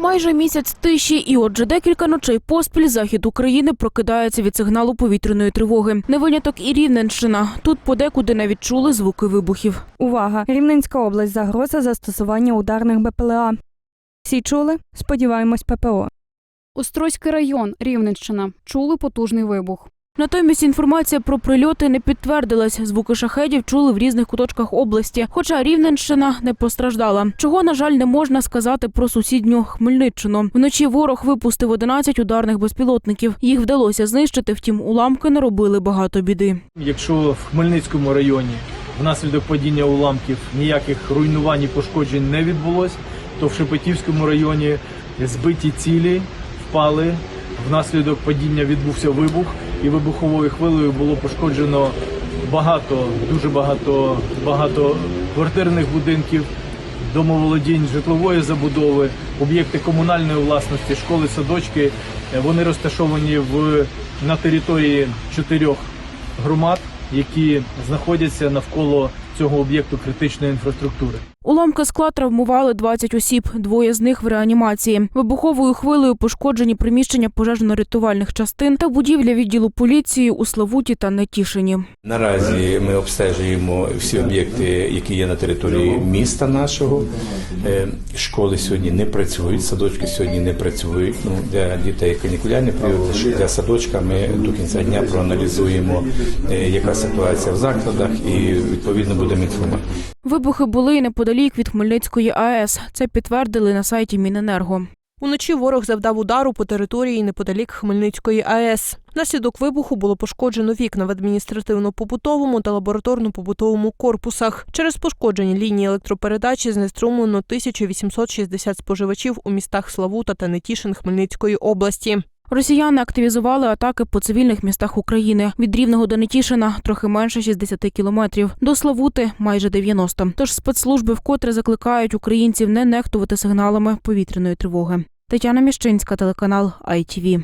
Майже місяць тиші, і отже, декілька ночей поспіль захід України прокидається від сигналу повітряної тривоги. Не виняток і Рівненщина. Тут подекуди навіть чули звуки вибухів. Увага! Рівненська область загроза застосування ударних БПЛА. Всі чули? Сподіваємось, ППО. Острозький район, Рівненщина. Чули потужний вибух. Натомість інформація про прильоти не підтвердилась. Звуки шахедів чули в різних куточках області. Хоча Рівненщина не постраждала. Чого, на жаль, не можна сказати про сусідню Хмельниччину. Вночі ворог випустив 11 ударних безпілотників. Їх вдалося знищити, втім, уламки наробили багато біди. Якщо в Хмельницькому районі внаслідок падіння уламків ніяких руйнувань і пошкоджень не відбулось, то в Шепетівському районі збиті цілі впали. Внаслідок падіння відбувся вибух, і вибуховою хвилею було пошкоджено багато, дуже багато, багато квартирних будинків, домоволодінь, житлової забудови, об'єкти комунальної власності, школи, садочки. Е, Вони розташовані в на території чотирьох громад, які знаходяться навколо цього об'єкту критичної інфраструктури. Уламки скла травмували 20 осіб, двоє з них в реанімації. Вибуховою хвилею пошкоджені приміщення пожежно-рятувальних частин та будівля відділу поліції у Славуті та Нетішині. Наразі ми обстежуємо всі об'єкти, які є на території міста нашого. Е, Школи сьогодні не працюють, садочки сьогодні не працюють. Ну для дітей канікулярний період, лише для садочка. Ми до кінця дня проаналізуємо, е, яка ситуація в закладах, і відповідно будемо інформувати. Вибухи були й неподалік від Хмельницької АЕС. Це підтвердили на сайті Міненерго. Уночі ворог завдав удару по території неподалік Хмельницької АЕС. Наслідок вибуху було пошкоджено вікна в адміністративно-побутовому та лабораторно-побутовому корпусах. Через пошкоджені лінії електропередачі знеструмлено 1860 споживачів у містах Славута та Нетішин Хмельницької області. Росіяни активізували атаки по цивільних містах України. Від Рівного до Нетішина трохи менше 60 кілометрів. До Славути майже 90. Тож спецслужби вкотре закликають українців не нехтувати сигналами повітряної тривоги. Тетяна Міщинська, телеканал ITV.